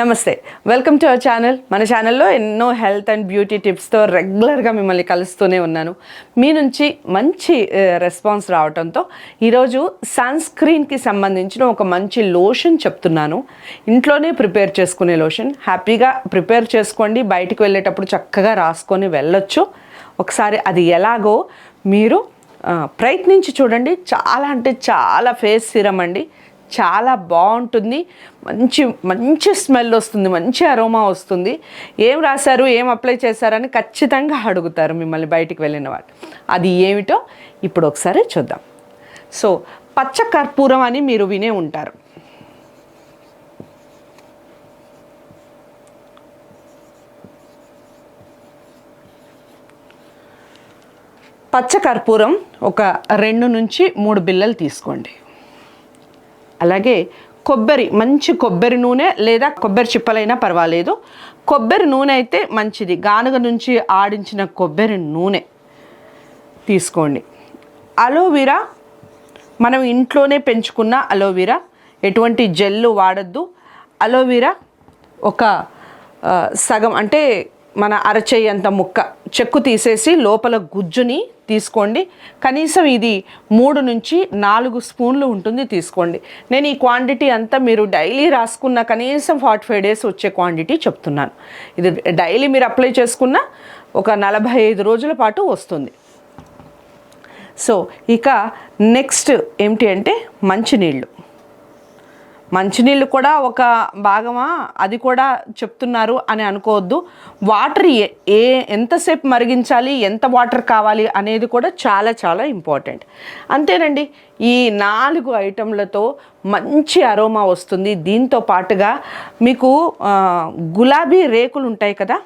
నమస్తే. Welcome to our channel మన ఛానల్లో ఎన్నో హెల్త్ అండ్ బ్యూటీ టిప్స్తో రెగ్యులర్గా మిమ్మల్ని కలుస్తూనే ఉన్నాను. మీ నుంచి మంచి రెస్పాన్స్ రావడంతో ఈరోజు సన్ స్క్రీన్కి సంబంధించిన ఒక మంచి లోషన్ చెప్తున్నాను. ఇంట్లోనే ప్రిపేర్ చేసుకునే లోషన్ హ్యాపీగా ప్రిపేర్ చేసుకోండి. బయటికి వెళ్ళేటప్పుడు చక్కగా రాసుకొని వెళ్ళొచ్చు. ఒకసారి అది ఎలాగో మీరు ప్రయత్నించి చూడండి. చాలా అంటే చాలా ఫేస్ సిరం అండి. చాలా బాగుంటుంది. మంచి మంచి స్మెల్ వస్తుంది మంచి అరోమా వస్తుంది. ఏం రాశారు ఏం అప్లై చేశారని ఖచ్చితంగా అడుగుతారు మిమ్మల్ని బయటికి వెళ్ళిన వాళ్ళు. అది ఏమిటో ఇప్పుడు ఒకసారి చూద్దాం. సో పచ్చ కర్పూరం అని మీరు వినే ఉంటారు. పచ్చ కర్పూరం ఒక రెండు నుంచి మూడు బిళ్ళలు తీసుకోండి. అలాగే కొబ్బరి మంచి కొబ్బరి నూనె లేదా కొబ్బరి చిప్పలైనా పర్వాలేదు. కొబ్బరి నూనె అయితే మంచిది. గానుగ నుంచి ఆడించిన కొబ్బరి నూనె తీసుకోండి. అలోవీరా మనం ఇంట్లోనే పెంచుకున్న అలోవీరా. ఎటువంటి జెల్లు వాడద్దు. అలోవీరా ఒక సగం అంటే మన అరచేయి అంత ముక్క. చెక్కు తీసేసి లోపల గుజ్జుని తీసుకోండి. కనీసం ఇది మూడు నుంచి నాలుగు స్పూన్లు ఉంటుంది తీసుకోండి. నేను ఈ క్వాంటిటీ అంతా మీరు డైలీ రాసుకున్న కనీసం ఫార్టీ ఫైవ్ డేస్ వచ్చే క్వాంటిటీ చెప్తున్నాను. ఇది డైలీ మీరు అప్లై చేసుకున్న ఒక నలభై ఐదు రోజుల పాటు వస్తుంది. సో ఇక నెక్స్ట్ ఏమిటి అంటే మంచినీళ్ళు. మంచినీళ్ళు కూడా ఒక భాగమా? అది కూడా చెప్తున్నారు అని అనుకోవద్దు. వాటర్ ఏ ఏ ఎంతసేపు మరిగించాలి? ఎంత వాటర్ కావాలి? అనేది కూడా చాలా చాలా ఇంపార్టెంట్. అంతేనండి ఈ నాలుగు ఐటెంలతో మంచి అరోమా వస్తుంది. దీంతో పాటుగా మీకు గులాబీ రేకులు ఉంటాయి కదా?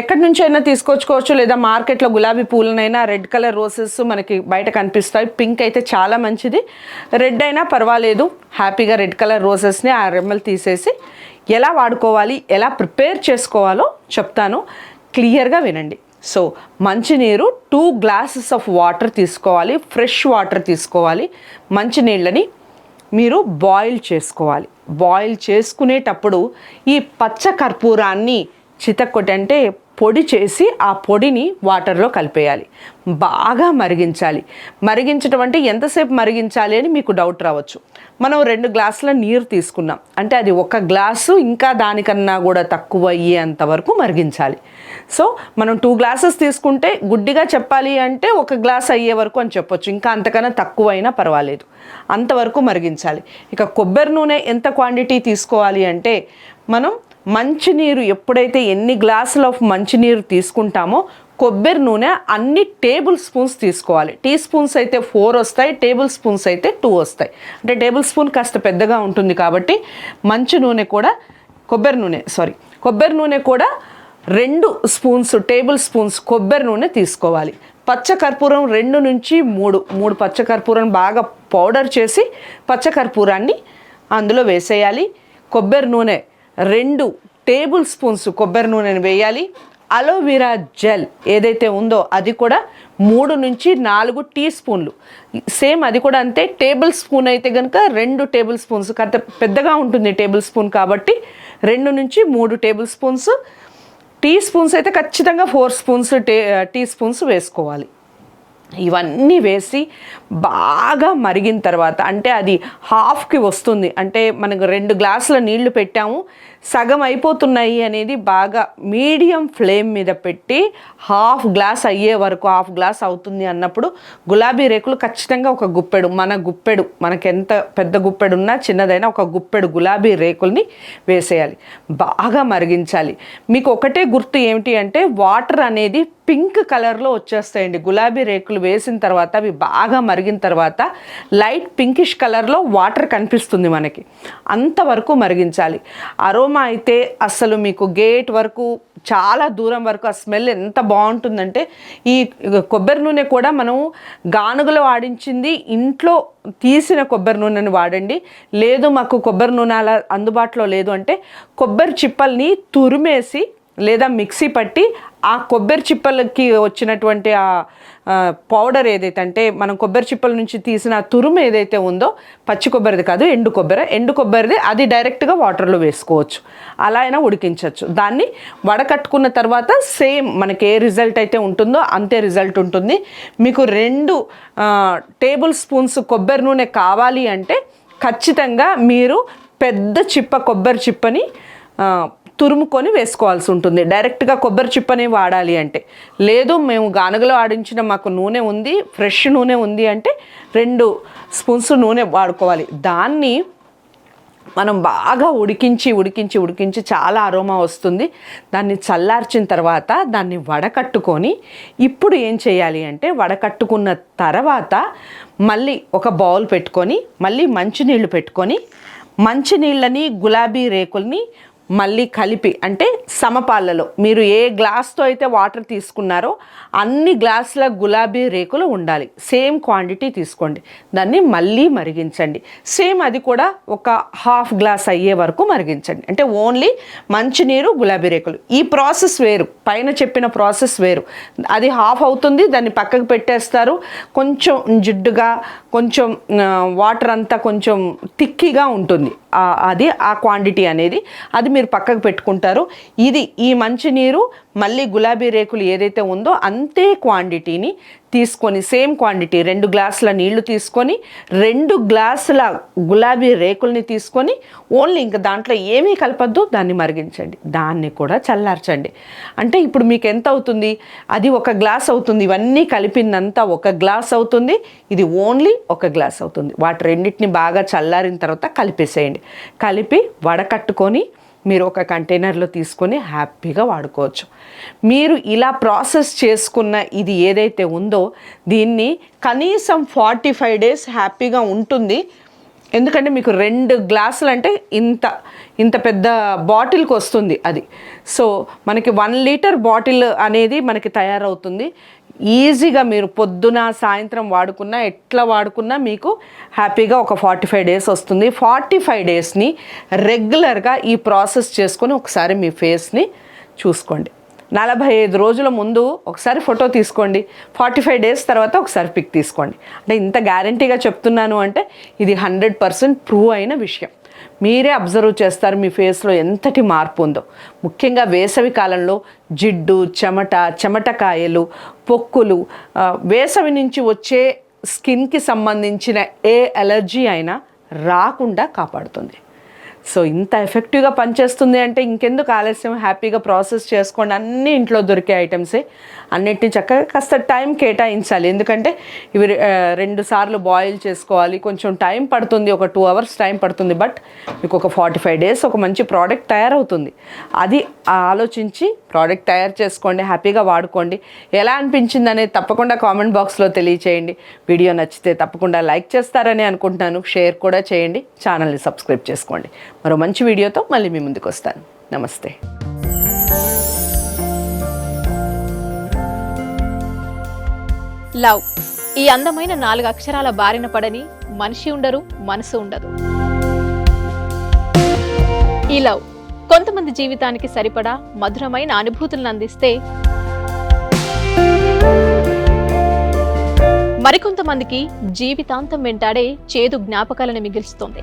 ఎక్కడి నుంచి అయినా తీసుకొచ్చుకోవచ్చు లేదా మార్కెట్లో గులాబీ పూలనైనా రెడ్ కలర్ రోసెస్ మనకి బయట కనిపిస్తాయి. పింక్ అయితే చాలా మంచిది. రెడ్ అయినా పర్వాలేదు. హ్యాపీగా రెడ్ కలర్ రోసెస్ని ఆ రెమ్మలు తీసేసి ఎలా వాడుకోవాలి ఎలా ప్రిపేర్ చేసుకోవాలో చెప్తాను. క్లియర్గా వినండి. సో మంచినీరు టూ గ్లాసెస్ ఆఫ్ వాటర్ తీసుకోవాలి. ఫ్రెష్ వాటర్ తీసుకోవాలి. మంచినీళ్ళని మీరు బాయిల్ చేసుకోవాలి. బాయిల్ చేసుకునేటప్పుడు ఈ పచ్చ కర్పూరాన్ని చితక్కొట్టి అంటే పొడి చేసి ఆ పొడిని వాటర్లో కలిపేయాలి. బాగా మరిగించాలి. మరిగించడం అంటే ఎంతసేపు మరిగించాలి అని మీకు డౌట్ రావచ్చు. మనం రెండు గ్లాసుల నీరు తీసుకున్నాం. అంటే అది ఒక గ్లాసు ఇంకా దానికన్నా కూడా తక్కువ అయ్యేంత వరకు మరిగించాలి. సో మనం టూ గ్లాసెస్ తీసుకుంటే గుడ్డిగా చెప్పాలి అంటే ఒక గ్లాస్ అయ్యే వరకు అని చెప్పొచ్చు. ఇంకా అంతకన్నా తక్కువ అయినా పర్వాలేదు. అంతవరకు మరిగించాలి. ఇక కొబ్బరి నూనె ఎంత క్వాంటిటీ తీసుకోవాలి అంటే మనం మంచినీరు ఎప్పుడైతే ఎన్ని గ్లాసులు ఆఫ్ మంచినీరు తీసుకుంటామో కొబ్బరి నూనె అన్ని టేబుల్ స్పూన్స్ తీసుకోవాలి. టీ స్పూన్స్ అయితే ఫోర్ వస్తాయి టేబుల్ స్పూన్స్ అయితే టూ వస్తాయి. అంటే టేబుల్ స్పూన్ కాస్త పెద్దగా ఉంటుంది కాబట్టి మంచి నూనె కూడా కొబ్బరి నూనె సారీ కొబ్బరి నూనె కూడా రెండు స్పూన్స్ టేబుల్ స్పూన్స్ కొబ్బరి నూనె తీసుకోవాలి. పచ్చ కర్పూరం రెండు నుంచి మూడు మూడు పచ్చ కర్పూరం బాగా పౌడర్ చేసి పచ్చకర్పూరాన్ని అందులో వేసేయాలి. కొబ్బరి నూనె రెండు టేబుల్ స్పూన్స్ కొబ్బరి నూనెని వేయాలి. అలోవెరా జెల్ ఏదైతే ఉందో అది కూడా మూడు నుంచి నాలుగు టీ స్పూన్లు. సేమ్ అది కూడా అంతే టేబుల్ స్పూన్ అయితే కనుక రెండు టేబుల్ స్పూన్స్ కథ పెద్దగా ఉంటుంది టేబుల్ స్పూన్ కాబట్టి రెండు నుంచి మూడు టేబుల్ స్పూన్స్. టీ స్పూన్స్ అయితే ఖచ్చితంగా ఫోర్ స్పూన్స్ టీ స్పూన్స్ వేసుకోవాలి. ఇవన్నీ వేసి బాగా మరిగిన తర్వాత అంటే అది హాఫ్కి వస్తుంది. అంటే మనకు రెండు గ్లాసుల నీళ్ళు పెట్టాము. సగం అయిపోతున్నాయి అనేది బాగా మీడియం ఫ్లేమ్ మీద పెట్టి హాఫ్ గ్లాస్ అయ్యే వరకు హాఫ్ గ్లాస్ అవుతుంది అన్నప్పుడు గులాబీ రేకులు ఖచ్చితంగా ఒక గుప్పెడు మన గుప్పెడు మనకి ఎంత పెద్ద గుప్పెడు ఉన్నా చిన్నదైనా ఒక గుప్పెడు గులాబీ రేకుల్ని వేసేయాలి. బాగా మరిగించాలి. మీకు ఒకటే గుర్తు ఏమిటి అంటే వాటర్ అనేది పింక్ కలర్లో వచ్చేస్తాయండి. గులాబీ రేకులు వేసిన తర్వాత అవి బాగా మరిగిన తర్వాత లైట్ పింకిష్ కలర్లో వాటర్ కనిపిస్తుంది మనకి. అంతవరకు మరిగించాలి. అరోమా అయితే అసలు మీకు గేట్ వరకు చాలా దూరం వరకు ఆ స్మెల్ ఎంత బాగుంటుందంటే ఈ కొబ్బరి నూనె కూడా మనం గానుగలో వాడించింది ఇంట్లో తీసిన కొబ్బరి నూనెని వాడండి. లేదు మాకు కొబ్బరి నూనె అలా అందుబాటులో లేదు అంటే కొబ్బరి చిప్పల్ని తురిమేసి లేదా మిక్సీ పట్టి ఆ కొబ్బరి చిప్పలకి వచ్చినటువంటి ఆ పౌడర్ ఏదైతే అంటే మనం కొబ్బరి చిప్పల నుంచి తీసిన ఆ తురుము ఏదైతే ఉందో పచ్చి కొబ్బరిది కాదు ఎండు కొబ్బరి. ఎండు కొబ్బరిది అది డైరెక్ట్గా వాటర్లో వేసుకోవచ్చు. అలా అయినా ఉడికించవచ్చు. దాన్ని వడకట్టుకున్న తర్వాత సేమ్ మనకి ఏ రిజల్ట్ అయితే ఉంటుందో అంతే రిజల్ట్ ఉంటుంది. మీకు రెండు టేబుల్ స్పూన్స్ కొబ్బరి నూనె కావాలి అంటే ఖచ్చితంగా మీరు పెద్ద చిప్ప కొబ్బరి చిప్పని తురుముకొని వేసుకోవాల్సి ఉంటుంది. డైరెక్ట్గా కొబ్బరి చిప్పని వాడాలి అంటే. లేదు మేము గానుగలో ఆడించిన మాకు నూనె ఉంది ఫ్రెష్ నూనె ఉంది అంటే రెండు స్పూన్స్ నూనె వాడుకోవాలి. దాన్ని మనం బాగా ఉడికించి ఉడికించి ఉడికించి చాలా అరోమా వస్తుంది. దాన్ని చల్లార్చిన తర్వాత దాన్ని వడకట్టుకొని ఇప్పుడు ఏం చేయాలి అంటే వడకట్టుకున్న తర్వాత మళ్ళీ ఒక బౌల్ పెట్టుకొని మళ్ళీ మంచినీళ్ళు పెట్టుకొని మంచినీళ్ళని గులాబీ రేకుల్ని మళ్ళీ కలిపి అంటే సమపాలలో మీరు ఏ గ్లాస్తో అయితే వాటర్ తీసుకున్నారో అన్ని గ్లాసుల గులాబీ రేకులు ఉండాలి. సేమ్ క్వాంటిటీ తీసుకోండి. దాన్ని మళ్ళీ మరిగించండి. సేమ్ అది కూడా ఒక హాఫ్ గ్లాస్ అయ్యే వరకు మరిగించండి. అంటే ఓన్లీ మంచినీరు గులాబీ రేకులు. ఈ ప్రాసెస్ వేరు. పైన చెప్పిన ప్రాసెస్ వేరు. అది హాఫ్ అవుతుంది దాన్ని పక్కకు పెట్టేస్తారు. కొంచెం జిడ్డుగా కొంచెం వాటర్ అంతా కొంచెం తిక్కిగా ఉంటుంది. అది ఆ క్వాంటిటీ అనేది. అది మీరు పక్కకు పెట్టుకుంటారు. ఇది ఈ మంచినీరు మళ్ళీ గులాబీ రేకులు ఏదైతే ఉందో అంతే క్వాంటిటీని తీసుకొని సేమ్ క్వాంటిటీ రెండు గ్లాసుల నీళ్ళు తీసుకొని రెండు గ్లాసుల గులాబీ రేకుల్ని తీసుకొని ఓన్లీ ఇంకా దాంట్లో ఏమీ కలపద్దు దాన్ని మరిగించండి. దాన్ని కూడా చల్లార్చండి. అంటే ఇప్పుడు మీకు ఎంత అవుతుంది? అది ఒక గ్లాస్ అవుతుంది. ఇవన్నీ కలిపిందంతా ఒక గ్లాస్ అవుతుంది. ఇది ఓన్లీ ఒక గ్లాస్ అవుతుంది. వాటి రెండింటిని బాగా చల్లారిన తర్వాత కలిపేసేయండి. కలిపి వడకట్టుకొని మీరు ఒక కంటైనర్లో తీసుకొని హ్యాపీగా వాడుకోవచ్చు. మీరు ఇలా ప్రాసెస్ చేసుకున్న ఇది ఏదైతే ఉందో దీన్ని కనీసం ఫార్టీ ఫైవ్ డేస్ హ్యాపీగా ఉంటుంది. ఎందుకంటే మీకు రెండు గ్లాసులు అంటే ఇంత ఇంత పెద్ద బాటిల్కి వస్తుంది అది. సో మనకి వన్ లీటర్ బాటిల్ అనేది మనకి తయారవుతుంది. ఈజీగా మీరు పొద్దున సాయంత్రం వాడుకున్నా ఎట్లా వాడుకున్నా మీకు హ్యాపీగా ఒక ఫార్టీ ఫైవ్ డేస్ వస్తుంది. ఫార్టీ ఫైవ్ డేస్ని రెగ్యులర్గా ఈ ప్రాసెస్ చేసుకొని ఒకసారి మీ ఫేస్ని చూసుకోండి. నలభై ఐదు రోజుల ముందు ఒకసారి ఫోటో తీసుకోండి. ఫార్టీ ఫైవ్ డేస్ తర్వాత ఒకసారి పిక్ తీసుకోండి. అంటే ఇంత గ్యారంటీగా చెప్తున్నాను అంటే ఇది హండ్రెడ్ పర్సెంట్ ప్రూవ్ అయిన విషయం. మీరే అబ్జర్వ్ చేస్తారు మీ ఫేస్లో ఎంతటి మార్పు ఉందో. ముఖ్యంగా వేసవి కాలంలో జిడ్డు చెమట చెమటకాయలు పొక్కులు వేసవి నుంచి వచ్చే స్కిన్కి సంబంధించిన ఏ అలర్జీ అయినా రాకుండా కాపాడుతుంది. సో ఇంత ఎఫెక్టివ్గా పనిచేస్తుంది అంటే ఇంకెందుకు ఆలస్యం? హ్యాపీగా ప్రాసెస్ చేసుకోండి. అన్నీ ఇంట్లో దొరికే ఐటమ్సే అన్నిటిని చక్కగా కాస్త టైం కేటాయించాలి. ఎందుకంటే ఇవి రెండు సార్లు బాయిల్ చేసుకోవాలి. కొంచెం టైం పడుతుంది. ఒక టూ అవర్స్ టైం పడుతుంది. బట్ మీకు ఒక ఫార్టీ ఫైవ్ డేస్ ఒక మంచి ప్రోడక్ట్ తయారవుతుంది. అది ఆలోచించి ప్రోడక్ట్ తయారు చేసుకోండి. హ్యాపీగా వాడుకోండి. ఎలా అనిపించింది అనేది తప్పకుండా కామెంట్ బాక్స్లో తెలియచేయండి. వీడియో నచ్చితే తప్పకుండా లైక్ చేస్తారని అనుకుంటున్నాను. షేర్ కూడా చేయండి. ఛానల్ని సబ్స్క్రైబ్ చేసుకోండి. మరో మంచి వీడియోతో మళ్ళీ మీ ముందుకు వస్తాను. నమస్తే. లవ్. ఈ అందమైన నాలుగు అక్షరాల బారిన పడని మనిషి ఉండరు మనసు ఉండదు. ఈ లవ్ కొంతమంది జీవితానికి సరిపడా మధురమైన అనుభూతులను అందిస్తే మరికొంతమందికి జీవితాంతం వెంటాడే చేదు జ్ఞాపకాలను మిగిల్చుతోంది.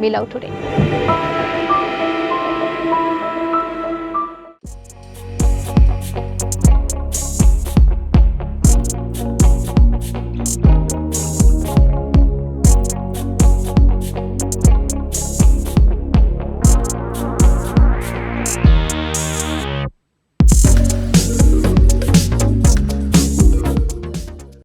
మీ లవ్ టుడే